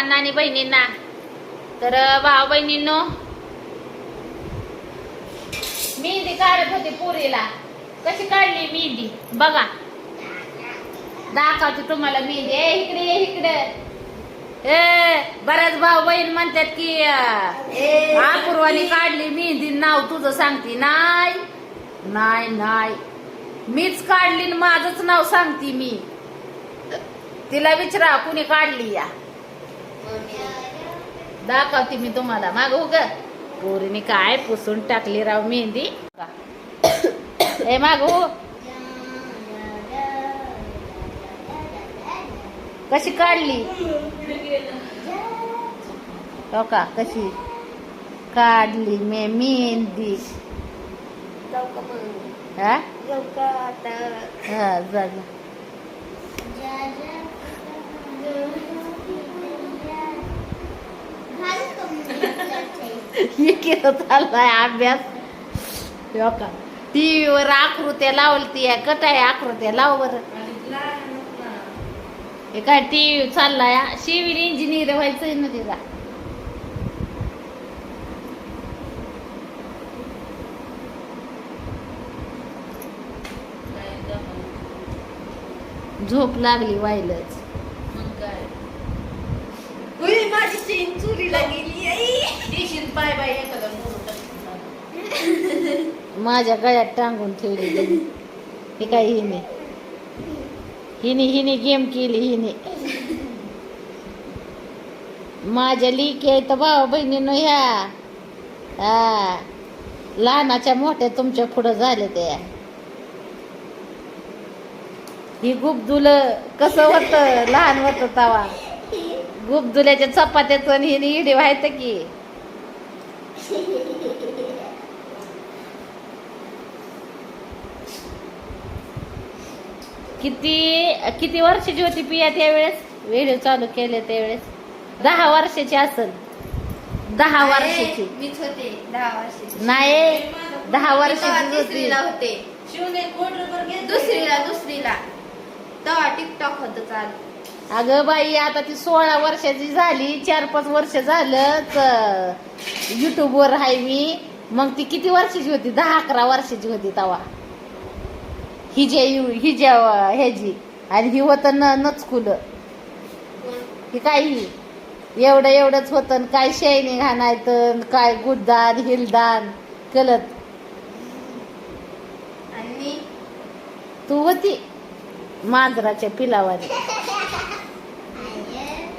भावांना आणि बहिणींना. तर भाऊ बहिणींनो मेहंदी काढत होते पुरीला. कशी काढली मेहंदी? बघा. दाखवते तुम्हाला मेहंदी. ए इकडे ये इकडे. ए बऱ्याच भाऊ बहीण म्हणतात की अपूर्वाने काढली मेहंदी. नाव तुझं सांगते. नाही. नाही नाही. मीच काढली माझंच नाव सांगते मी. तिला विचारा कुणी काढली या? दाखवते मी तुम्हाला. माग उग. पोरीने काय पुसून टाकली राव मेहंदी. हे मागू कशी काढली? हो का? कशी? काढली मे मेहंदी. हा? हा जा. जा. केलं चाललाय अभ्यास. हो का टीव्हीवर आकृत्या लावलती आहे आकृत्या. लाव बर. हे काय टीव्ही चाललाय? सिव्हिल इंजिनियर व्हायचंय ना तिला. झोप लागली व्हायलाच माझी चेन चोरीला गेली बाय एखादा टाकून माझ्या गळ्यात टांगून ठेवली हे काय हिने? हिने हिने गेम केली हिने. माझ्या लिकी आहेत भावा बहिणीनं ह्या. हा. लहानाच्या मोठ्या तुमच्या पुढं झाले त्या. ही गुबदुल कसं होत? लहान होत तवा. गुबदुल्याच्या चपात्यातून आणि हिने इडी व्हायचं की. किती किती वर्षाची होती पिया त्यावेळेस? व्हिडिओ चालू केले त्यावेळेस. दहा वर्षाची असेल. दहा वर्षाची. मीच होते दहा वर्षाची. नाही दहा वर्षाची होती तिसरीला होते. शिवने कोट रबर घेतलं. दुसरीला दुसरीला. तेव्हा टिकटॉक होत चालू. अगं बाई आता ती सोळा वर्षाची झाली चार पाच वर्ष झालं युट्यूब वर आहे मी. मग ती किती वर्षाची होती? दहा अकरा वर्षाची होती तवा. ही जे ही ज्या ह्याची. आणि ही होत न नचकुल ही काही एवढं एवढंच होतं. काय शेणी घाणायचं काय गुड्डान हिलदान कलत आणि? तू होती? मांजराच्या पिलावानी त्याची दात आहे. वाटलं करू करू अं, कशी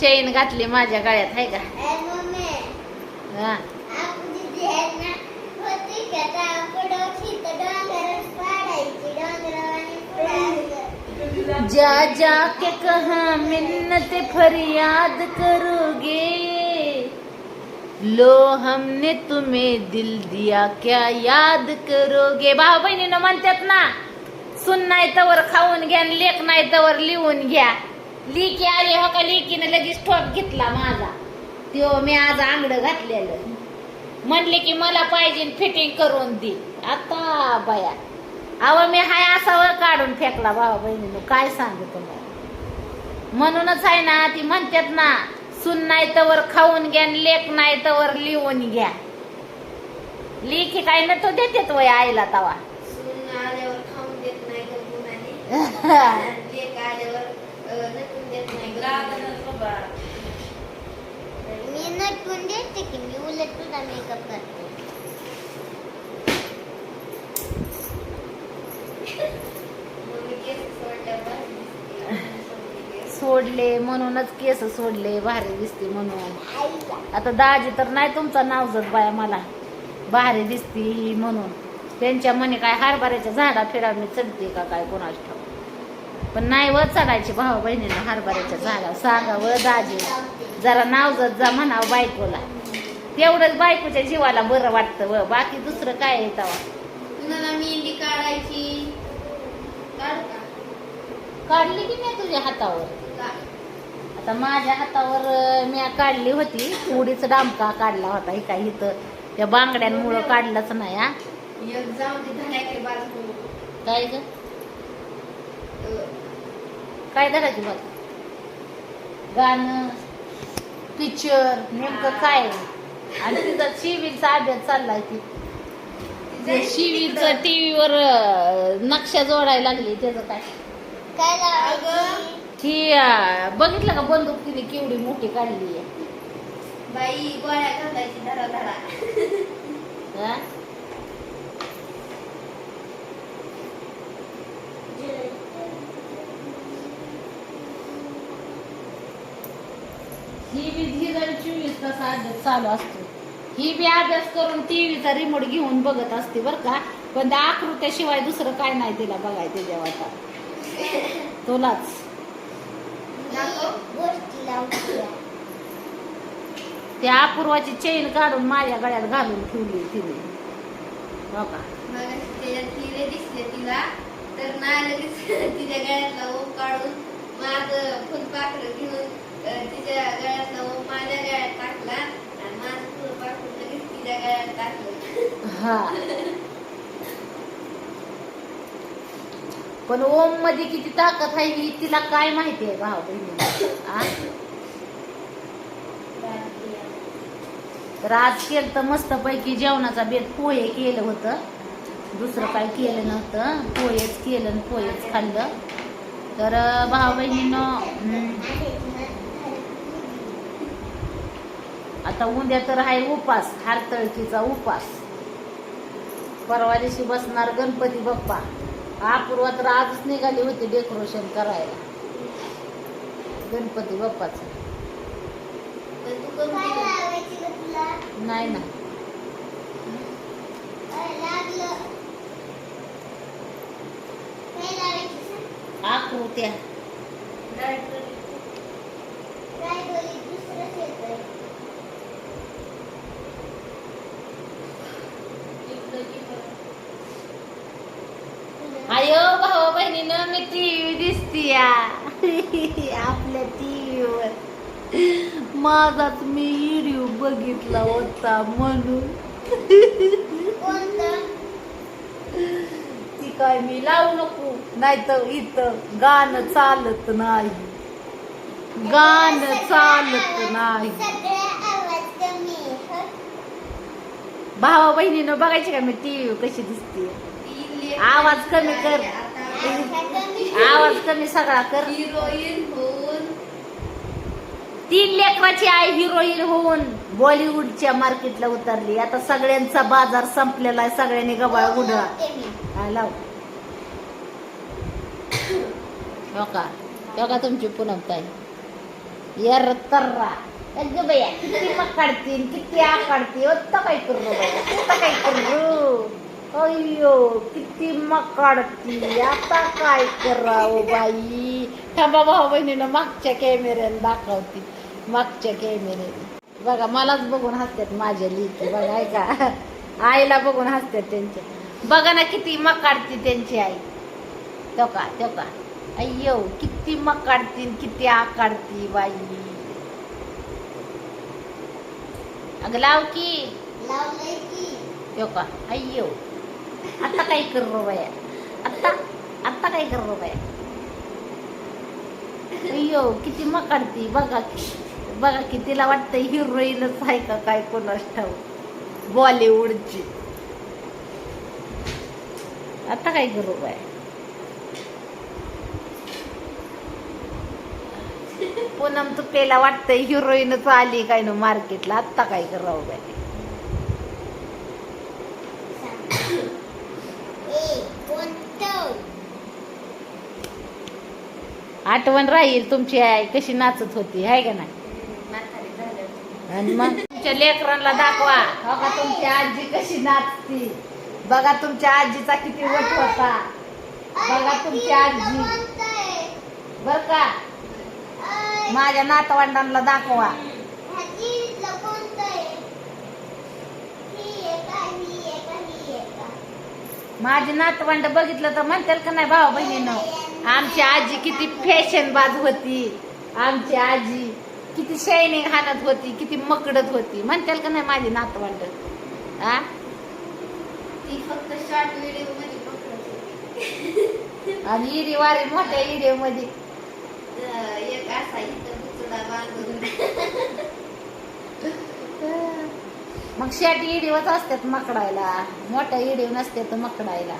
चेन घातली माझ्या गळ्यात आहे का? हा. जा जा के कहा मिन्नत फरियाद करोगे? लो हमने तुम्हें दिल दिया क्या याद करोगे? भाऊ बहिणीनं म्हणतात ना सुन नाही तवर खाऊन घ्या आणि लेख नाही तवर लिहून घ्या. लिकी आली हो का लिकीनं लगेच ठोप घेतला माझा. त्यो मी आज आंगड घातलेलं. म्हणले की मला पाहिजे फिटिंग करून दे. आता बाया. अहो मी हाय असावर काढून फेकला भावा बहिणीनं काय सांगू तुम्हाला. म्हणूनच आहे ना ती म्हणतात ना सुन नाही तवर खाऊन घ्या आणि लेख नाही तवर लिहून घ्या. लिखी काय न तो देतेत वय आईला तवा. देत देत. मी नटून देते की मी उलट तुझा मेकअप करते मग मी केस सोडल्यावर दिसते. सोडले म्हणूनच केस सोडले भारी दिसते म्हणून. आता दाजी तर नाही तुमचं नाव जत बाया मला. भारी दिसती ही म्हणून. त्यांच्या मने काय हरभऱ्याच्या झाडा फिरा मी चढते का काय कोणाच ठाऊ पण नाही व चढायची भाऊ बहिणीला हरभऱ्याच्या झाडा. सांगा व दाजी जरा नाव जत जा म्हणावं बायकोला. तेवढंच बायकोच्या जीवाला बरं वाटतं व. बाकी दुसरं काय कुणाला मेहंदी काढायची. काढली की नाही तुझ्या हातावर. आता माझ्या हातावर मी काढली होती. थोडीच डामका काढला होता ही काही इथं. त्या बांगड्यांमुळं काढलाच नाही हा. बाजू. काय ग? काय धरायची बात गाणं पिक्चर नेमकं काय? आणि तिचा शिवीचा अभ्यास चाललाय ती ते शिवीचं टीव्हीवर नक्षा जोडायला लागली त्याचं काय? काय अं, बघितलं का बंदूक तिने केवढी मोठी काढली आहे? बाई गोळ्या घालायची धडा धडा हा? ही बी चोवीस तास अभ्यास चालू असतो. ही बी अभ्यास करून टीव्हीचा रिमोट घेऊन बघत असते बर का. पण त्या आकृत्याशिवाय दुसरं काय नाही तिला बघायचं जेव्हा आता तुलाच. त्या अपूर्वाची चेन काढून माझ्या गळ्यात घालून ठेवली तिने हो का? दिसले तिला. तर तिच्या गळ्यातला काढून. माझं फुलपाखरं घेऊन तिच्या गळ्यातला माझ्या गळ्यात टाकला. आणि माझं फुलपाखरं लगेच तिच्या गळ्यात टाकलं. हा. पण ओममध्ये किती ताकद आहे ही तिला काय माहिती आहे भाव बहिणी? तर आज केलं तर मस्त पैकी जेवणाचा बेत पोहे केलं होतं. दुसरं काय केलं नव्हतं. पोहेच केलं पोहेच खाल्लं. तर भाऊ बहिणीनं आता उद्या तर आहे उपास हारतळकीचा उपास. परवा दिवशी बसणार गणपती बाप्पा. अपूर्वा तर आजच निघाली होती डेकोरेशन करायला. गणपती बाप्पाचं. पण तू करून काय दिलं. लावायची ग तुला? नाही ना? आकृत्या. बहिणीनं मी टीव्ही दिसतीय आपल्या टीव्हीवर. माझाच मी व्हिडिओ बघितला होता म्हणून. ती काय मी लावू नको नाही तर इथं गाणं चालत नाही. गाणं चालत नाही? भावा बहिणीनं बघायची का मी टीव्ही कशी दिसते आवाज कमी कर. आवाज कमी सगळा कर. हिरोईन होऊन तीन लेकराची आई हिरोईन होऊन बॉलिवूडच्या मार्केटला उतरली. आता सगळ्यांचा बाजार संपलेला आहे. सगळ्यांनी गबाळ उडवा. लावते लाव. हो का? हो का तुमची पुनम ताई? यर तर्रा. बया किती मग काढतील किती आ काढते काय करू काय करू अय्यो किती मग काढती आता काय करावं बाई? थांबा भाऊ बहिणीनं मागच्या कॅमेऱ्याने दाखवती. मागच्या कॅमेऱ्याने बघा मलाच बघून हसतात माझ्या लिखी बघा ऐका. आईला बघून हसतात त्यांच्या. बघा ना किती मग काढते त्यांची आई. तो का तो का. अय्यो किती मग काढतील किती आ काढती बाई. अगं लाव की. लावलंय की. तो का. अय्यो. आता काय करू बाया? आता आता काय करू बाया? अय्यो किती मकाडती बघा. बघा की तिला वाटतं हिरोईनच आहे का काय कोणास ठाऊ बॉलिवूडची. आता काय करू बाया? पूनम तुपेला वाटतंय हिरोईनच आली काय ना मार्केटला? आत्ता काय करावं बाय? आठवण राहील तुमची आई कशी नाचत होती आहे का नाही? आणि मग? तुमच्या लेकरांना दाखवा. हो का तुमची आजी कशी नाचती? बघा तुमच्या आजीचा किती वट होता. बघा तुमची आजी. बर का? माझ्या नातवंडांना दाखवा. ही ही ही माझी नातवंड बघितलं तर म्हणतील का नाही भाऊ बहिणीनं आमची आजी किती फॅशन बाज होती. आमची आजी किती शायनिंग हाणत होती किती मकडत होती. म्हणताल का नाही माझी नातवंड? आ? ती फक्त शॉर्ट व्हिडिओमध्ये. आणि इरी वारी मोठ्या इडे मध्ये. एक असा इथं बुचडा बांधून मग शेट इडीवच असतात मकडायला. मोठ्या इडीव नसते तर मकडायला.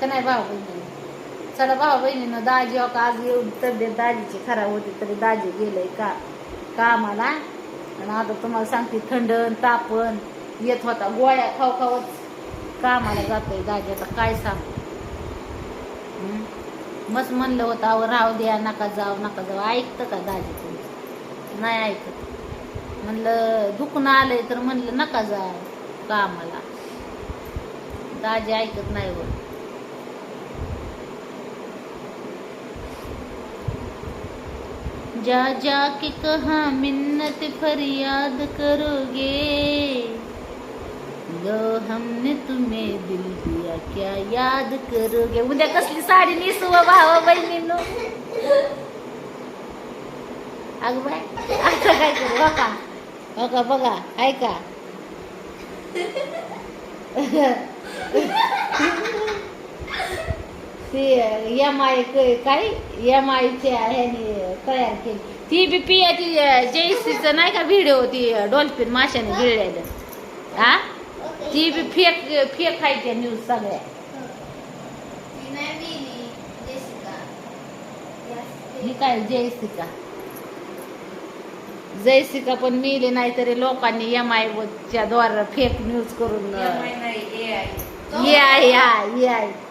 का नाही भाऊ चला भाऊ बहिणीनं दाजी हो का? आज एवढी तब्येत दाजीची खराब होती तरी दाजी गेलंय का? कामाला. आणि आता तुम्हाला सांगते थंडन तापण येत होता गोळ्या खाऊ खावच कामाला जातोय दाजी. आता काय सांग? मस्त म्हणलं होतं अहो राहू द्या नका जाऊ नका जाऊ. ऐकतं का दाजी तुमचं नाही ऐकत. म्हणलं दुखणं आलंय तर म्हणलं नका जा कामाला. दाजी ऐकत नाही वर जा जा के कहा मिन्नत फरियाद करोगे? लो हमने तुम्हें दिल दिया क्या याद करोगे? उद्या कसली साडी नेसू भावा बहिणीनो? अग बाय आता काय करू? हो हो बघा बघा बघा ऐका ती एम आय काय एम आयच्या ह्याने तयार केली. ती बी पिया ती जयसीचं नाही का व्हिडिओ ती डॉल्फिन माशाने गिळलेलं? हा? ती बी फेक फेक आहे त्या न्यूज सगळ्या. ही काय जयसिका जयसिका पण मिली नाही तरी लोकांनी एम आय च्या द्वारा फेक न्यूज करून. ये आहे हा ये आहे मग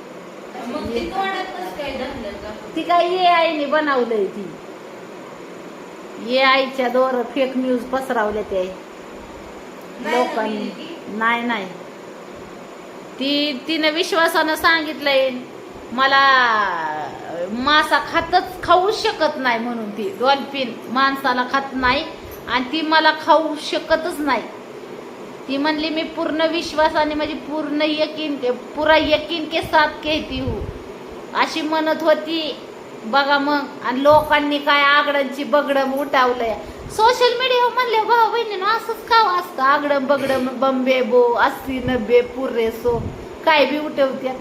ती काय ए आयने बनवलंय ती. ए आयच्या द्वारा फेक न्यूज पसरवल्या ते. लोकांनी. नाही नाही. ती तिनं विश्वासानं सांगितलंय मला मासा खातच खाऊ शकत नाही म्हणून ती. डॉल्फिन माणसाला खात नाही आणि ती मला खाऊ शकतच नाही. ती म्हणली मी पूर्ण विश्वासाने म्हणजे पूर्ण यकीन के पुरा यकीन के साथ कहती हूँ. अशी म्हणत होती. बघा मग आणि लोकांनी काय आगडांची बगडं उठावलंय. सोशल मीडिया म्हणले भाऊ बहिणीनं असंच का हो असतं? आगडं बगडं बंबे बो अस्सी नब्बे पुरे सो काय बी उठवत्या.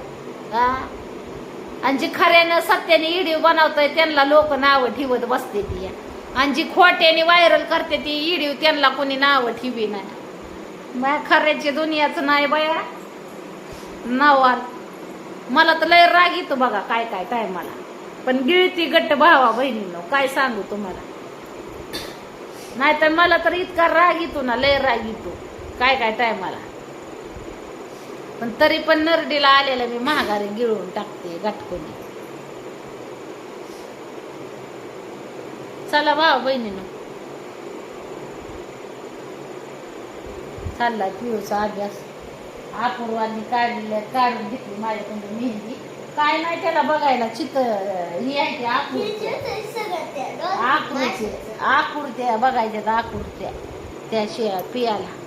आणि जी खऱ्यानं सत्याने व्हिडिओ बनवताय त्यांना लोक नावं ठेवत बसते ती. आणि जी खोट्याने व्हायरल करते ती व्हिडिओ त्यांना कोणी नावं ठेवी नाही. माया खऱ्याची दुनियाचं नाही बाया. नावाल. मला तर लय राग येतो बघा काय काय काय मला. पण गिळती गट्ट भावा बहिणीनं काय सांगू तुम्हाला? नाहीतर मला तर इतका राग येतो ना लय राग येतो. काय काय टायमाला पण तरी पण नरडीला आलेलं मी महागारी गिळून टाकते घटकोनी चला भावा बहिणीनं. चालला पिऊचा अभ्यास. अपूर्वांनी काढले काढून घेतली माझ्याकडून मेहंदी. काय नाही त्याला बघायला चित ही आहे की आकृत्या सगळं आकृत्या बघायच्या आकृत्या त्या शिया पियाला.